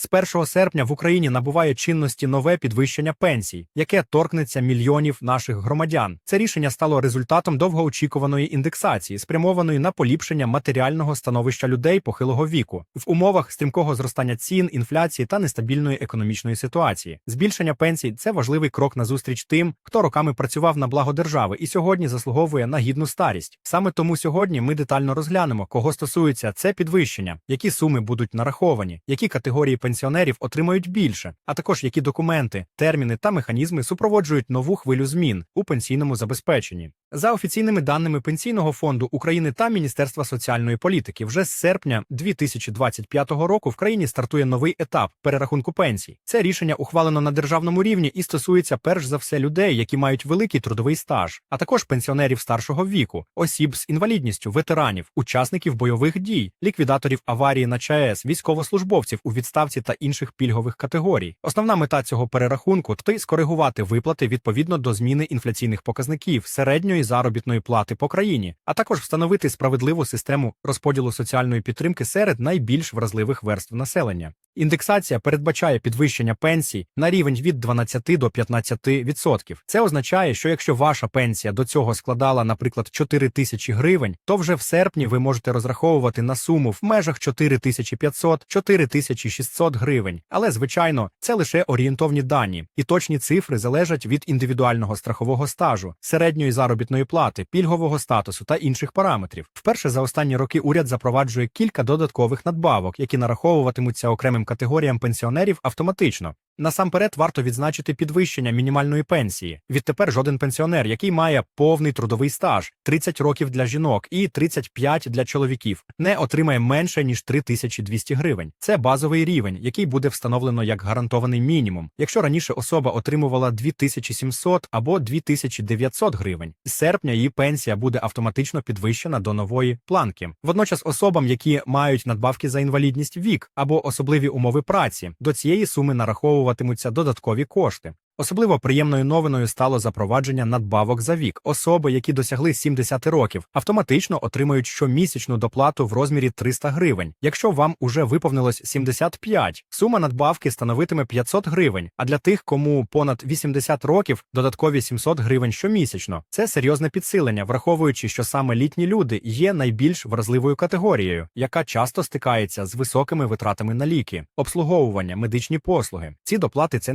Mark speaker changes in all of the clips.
Speaker 1: З 1 серпня в Україні набуває чинності нове підвищення пенсій, яке торкнеться мільйонів наших громадян. Це рішення стало результатом довгоочікуваної індексації, спрямованої на поліпшення матеріального становища людей похилого віку в умовах стрімкого зростання цін, інфляції та нестабільної економічної ситуації. Збільшення пенсій це важливий крок назустріч тим, хто роками працював на благо держави і сьогодні заслуговує на гідну старість. Саме тому сьогодні ми детально розглянемо, кого стосується це підвищення, які суми будуть нараховані, які категорії пенсіонерів отримають більше, а також які документи, терміни та механізми супроводжують нову хвилю змін у пенсійному забезпеченні. За офіційними даними Пенсійного фонду України та Міністерства соціальної політики, вже з серпня 2025 року в країні стартує новий етап перерахунку пенсій. Це рішення ухвалено на державному рівні і стосується перш за все людей, які мають великий трудовий стаж, а також пенсіонерів старшого віку, осіб з інвалідністю, ветеранів, учасників бойових дій, ліквідаторів аварії на ЧАЕС, військовослужбовців у відставці та інших пільгових категорій. Основна мета цього перерахунку – скоригувати виплати відповідно до зміни інфляційних показників середньої заробітної плати по країні, а також встановити справедливу систему розподілу соціальної підтримки серед найбільш вразливих верств населення. Індексація передбачає підвищення пенсій на рівень від 12 до 15%. Це означає, що якщо ваша пенсія до цього складала, наприклад, 4 тисячі гривень, то вже в серпні ви можете розраховувати на суму в межах 4500-4600 гривень. Але, звичайно, це лише орієнтовні дані, і точні цифри залежать від індивідуального страхового стажу, середньої заробітної плати, пільгового статусу та інших параметрів. Вперше за останні роки уряд запроваджує кілька додаткових надбавок, які нараховуватимуться окремим категоріям пенсіонерів автоматично. Насамперед варто відзначити підвищення мінімальної пенсії. Відтепер жоден пенсіонер, який має повний трудовий стаж 30 років для жінок і 35 для чоловіків, не отримає менше ніж 3200 гривень. Це базовий рівень, який буде встановлено як гарантований мінімум. Якщо раніше особа отримувала 2700 або 2900 гривень, з серпня її пенсія буде автоматично підвищена до нової планки. Водночас особам, які мають надбавки за інвалідність вік або особливі умови праці, до цієї суми нараховувати нараховуватимуться додаткові кошти. Особливо приємною новиною стало запровадження надбавок за вік. Особи, які досягли 70 років, автоматично отримують щомісячну доплату в розмірі 300 гривень. Якщо вам уже виповнилось 75, сума надбавки становитиме 500 гривень. А для тих, кому понад 80 років, додаткові 700 гривень щомісячно. Це серйозне підсилення, враховуючи, що саме літні люди є найбільш вразливою категорією, яка часто стикається з високими витратами на ліки, обслуговування, медичні послуги. Ці доплати це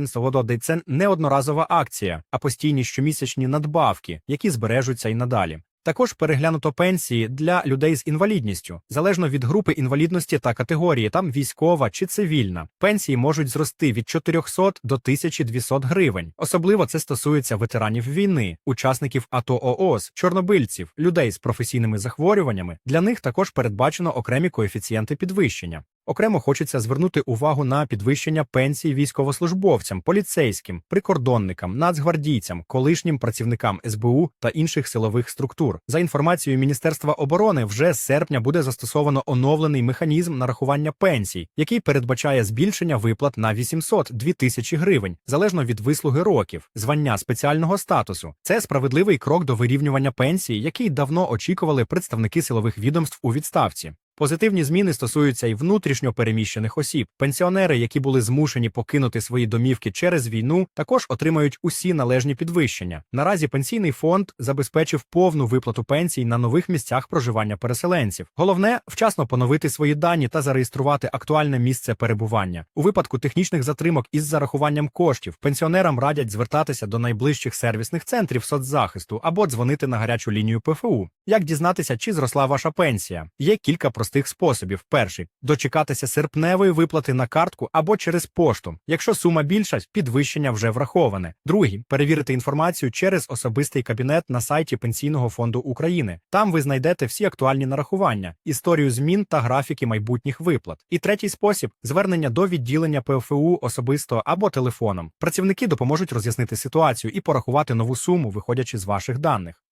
Speaker 1: не одноразова акція, а постійні щомісячні надбавки, які збережуться і надалі. Також переглянуто пенсії для людей з інвалідністю, залежно від групи інвалідності та категорії, там військова чи цивільна. Пенсії можуть зрости від 400 до 1200 гривень. Особливо це стосується ветеранів війни, учасників АТО ООС, чорнобильців, людей з професійними захворюваннями. Для них також передбачено окремі коефіцієнти підвищення. Окремо хочеться звернути увагу на підвищення пенсій військовослужбовцям, поліцейським, прикордонникам, нацгвардійцям, колишнім працівникам СБУ та інших силових структур. За інформацією Міністерства оборони, вже з серпня буде застосовано оновлений механізм нарахування пенсій, який передбачає збільшення виплат на 800-2 тисячі гривень, залежно від вислуги років, звання спеціального статусу. Це справедливий крок до вирівнювання пенсії, який давно очікували представники силових відомств у відставці. Позитивні зміни стосуються й внутрішньо переміщених осіб. Пенсіонери, які були змушені покинути свої домівки через війну, також отримають усі належні підвищення. Наразі пенсійний фонд забезпечив повну виплату пенсій на нових місцях проживання переселенців. Головне вчасно поновити свої дані та зареєструвати актуальне місце перебування. У випадку технічних затримок із зарахуванням коштів пенсіонерам радять звертатися до найближчих сервісних центрів соцзахисту або дзвонити на гарячу лінію ПФУ. Як дізнатися, чи зросла ваша пенсія? Є кілька простих способів. Перший дочекатися серпневої виплати на картку або через пошту. Якщо сума більша, підвищення вже враховане. Другий перевірити інформацію через особистий кабінет на сайті Пенсійного фонду України. Там ви знайдете всі актуальні нарахування, історію змін та графіки майбутніх виплат. І третій спосіб звернення до відділення ПФУ особисто або телефоном. Працівники допоможуть роз'яснити ситуацію і порахувати нову суму, виходячи з ваших даних.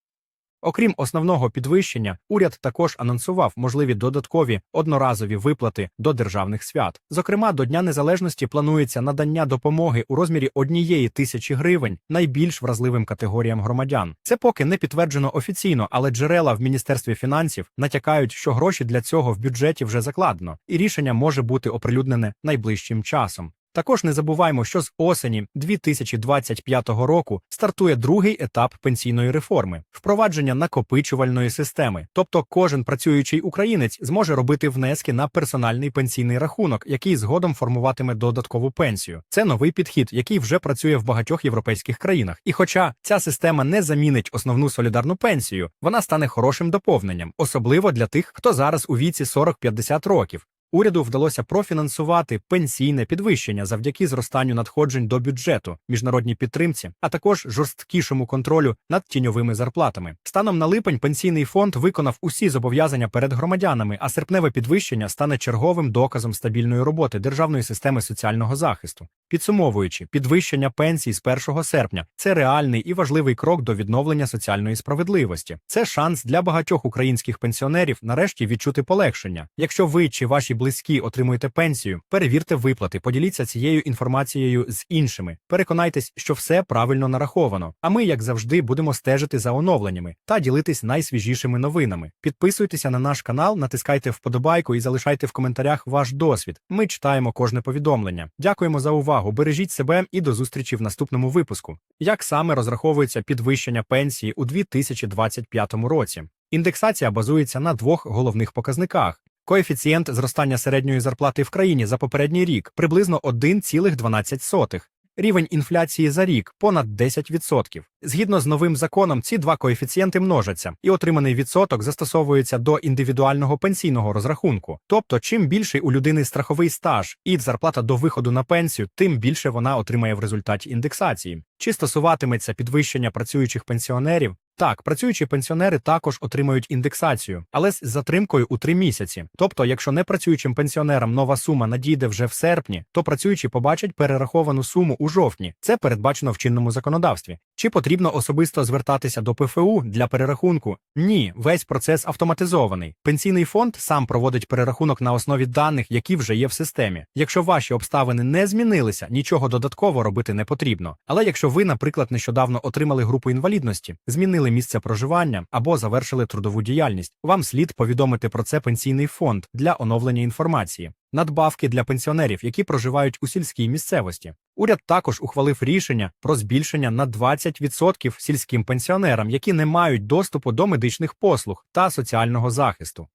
Speaker 1: Окрім основного підвищення, уряд також анонсував можливі додаткові одноразові виплати до державних свят. Зокрема, до Дня Незалежності планується надання допомоги у розмірі однієї тисячі гривень найбільш вразливим категоріям громадян. Це поки не підтверджено офіційно, але джерела в міністерстві фінансів натякають, що гроші для цього в бюджеті вже закладено, і рішення може бути оприлюднене найближчим часом. Також не забуваймо, що з осені 2025 року стартує другий етап пенсійної реформи впровадження накопичувальної системи. Тобто кожен працюючий українець зможе робити внески на персональний пенсійний рахунок, який згодом формуватиме додаткову пенсію. Це новий підхід, який вже працює в багатьох європейських країнах. І хоча ця система не замінить основну солідарну пенсію, вона стане хорошим доповненням, особливо для тих, хто зараз у віці 40-50 років. Уряду вдалося профінансувати пенсійне підвищення завдяки зростанню надходжень до бюджету, міжнародній підтримці, а також жорсткішому контролю над тіньовими зарплатами. Станом на липень пенсійний фонд виконав усі зобов'язання перед громадянами, а серпневе підвищення стане черговим доказом стабільної роботи державної системи соціального захисту. Підсумовуючи, підвищення пенсій з 1 серпня це реальний і важливий крок до відновлення соціальної справедливості. Це шанс для багатьох українських пенсіонерів нарешті відчути полегшення. Якщо ви чи ваші близькі отримуєте пенсію, перевірте виплати, поділіться цією інформацією з іншими. Переконайтесь, що все правильно нараховано. А ми, як завжди, будемо стежити за оновленнями та ділитись найсвіжішими новинами. Підписуйтеся на наш канал, натискайте вподобайку і залишайте в коментарях ваш досвід. Ми читаємо кожне повідомлення. Дякуємо за увагу. Бережіть себе і до зустрічі в наступному випуску. Як саме розраховується підвищення пенсії у 2025 році? Індексація базується на двох головних показниках. Коефіцієнт зростання середньої зарплати в країні за попередній рік приблизно 1,12. Рівень інфляції за рік понад 10%. Згідно з новим законом, ці два коефіцієнти множаться, і отриманий відсоток застосовується до індивідуального пенсійного розрахунку. Тобто, чим більший у людини страховий стаж і зарплата до виходу на пенсію, тим більше вона отримає в результаті індексації. Чи стосуватиметься підвищення працюючих пенсіонерів? Так, працюючі пенсіонери також отримають індексацію, але з затримкою у три місяці. Тобто, якщо непрацюючим пенсіонерам нова сума надійде вже в серпні, то працюючі побачать перераховану суму у жовтні. Це передбачено в чинному законодавстві. Чи потрібно особисто звертатися до ПФУ для перерахунку? Ні, весь процес автоматизований. Пенсійний фонд сам проводить перерахунок на основі даних, які вже є в системі. Якщо ваші обставини не змінилися, нічого додатково робити не потрібно. Але якщо ви, наприклад, нещодавно отримали групу інвалідності, змінили місце проживання або завершили трудову діяльність, вам слід повідомити про це пенсійний фонд для оновлення інформації. Надбавки для пенсіонерів, які проживають у сільській місцевості. Уряд також ухвалив рішення про збільшення на 20% сільським пенсіонерам, які не мають доступу до медичних послуг та соціального захисту.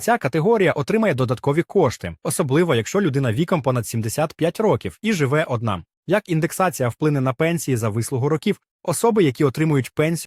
Speaker 1: Ця категорія отримає додаткові кошти, особливо якщо людина віком понад 75 років і живе одна. Як індексація вплине на пенсії за вислугу років, особи, які отримують пенсію,